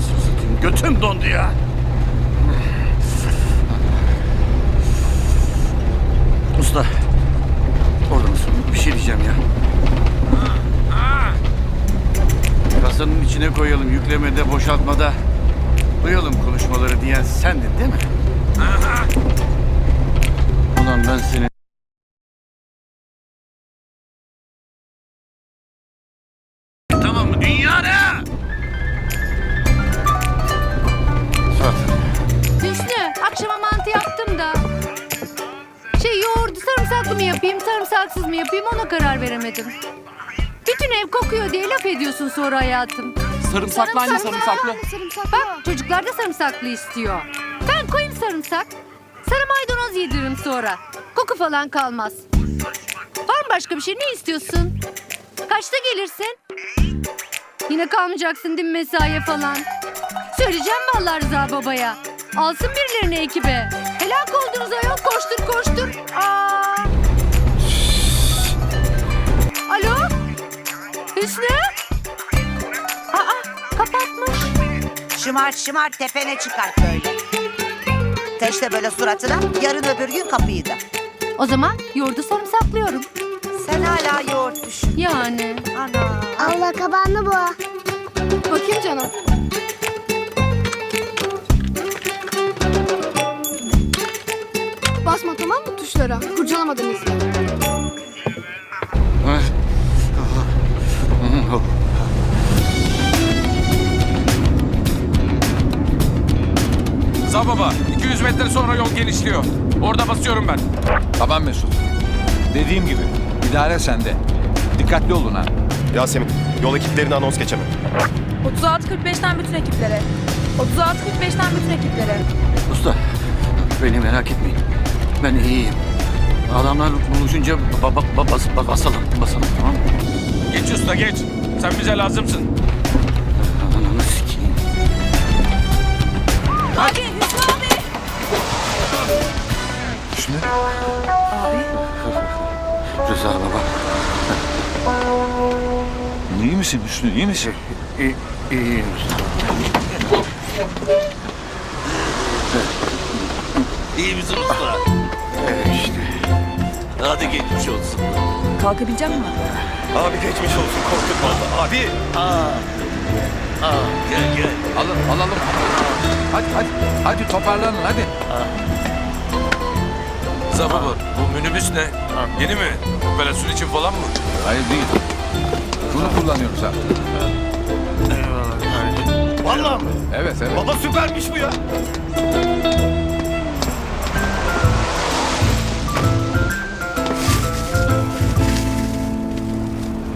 Anasını satayım. Götüm dondu ya. Usta. Orada mısın? Bir şey diyeceğim ya. Kasanın içine koyalım. Yüklemede, boşaltmada. Duyalım konuşmaları diyen sendin değil mi? Ulan ben seni... sarımsaklı mı yapayım sarımsaksız mı yapayım ona karar veremedim. Bütün ev kokuyor diye laf ediyorsun sonra hayatım. Sarımsaklı anne sarımsaklı. Bak çocuklar da sarımsaklı istiyor. Ben koyayım sarımsak. Sarı maydanoz yediririm sonra. Koku falan kalmaz. Var mı başka bir şey ne istiyorsun? Kaçta gelirsin? Yine kalmayacaksın değil mi mesaiye falan? Söyleyeceğim vallahi Rıza babaya. Alsın birilerini ekibe. Helak oldunuz ayol koştur koştur. Hüsnü? Aa kapatmış. Şımart şımart tepene çıkart böyle. Teşte böyle suratına yarın öbür gün kapıyı da. O zaman yoğurdu sarımsaklıyorum. Sen hala yoğurt düşün. Yani. Ana. Allah kabanlı bu. Bakayım canım. Basma tamam mı tuşlara? Kurcalamadın izle. Rıza baba 200 metre sonra yol genişliyor. Orada basıyorum ben. Tamam Mesut. Dediğim gibi idare sende. Dikkatli olun ha. Yasemin, yol ekiplerine anons geçemem. 36-45'ten bütün ekiplere. 36-45'ten bütün ekiplere. Usta, beni merak etmeyin. Ben iyiyim. Adamlar buluşunca ba- ba- ba- bas- ba- basalım, basalım tamam mı? Geç usta geç. Sen bize lazımsın. Hüsnü. Rıza baba. İyi misin Hüsnü? İyi misin? İyi, iyiyim. İyi misin usta? Evet işte. Hadi geçmiş olsun. Kalkabilecek misin? Abi geçmiş olsun korktuk valla. Abi. Gel gel. Alın, alalım. Hadi hadi. Hadi toparlanın hadi. Rıza baba bu minibüs ne? Yeni mi? Operasyon için falan mı? Hayır değil. Bunu kullanıyoruz ha. Valla mı? Evet evet. Baba süpermiş bu ya.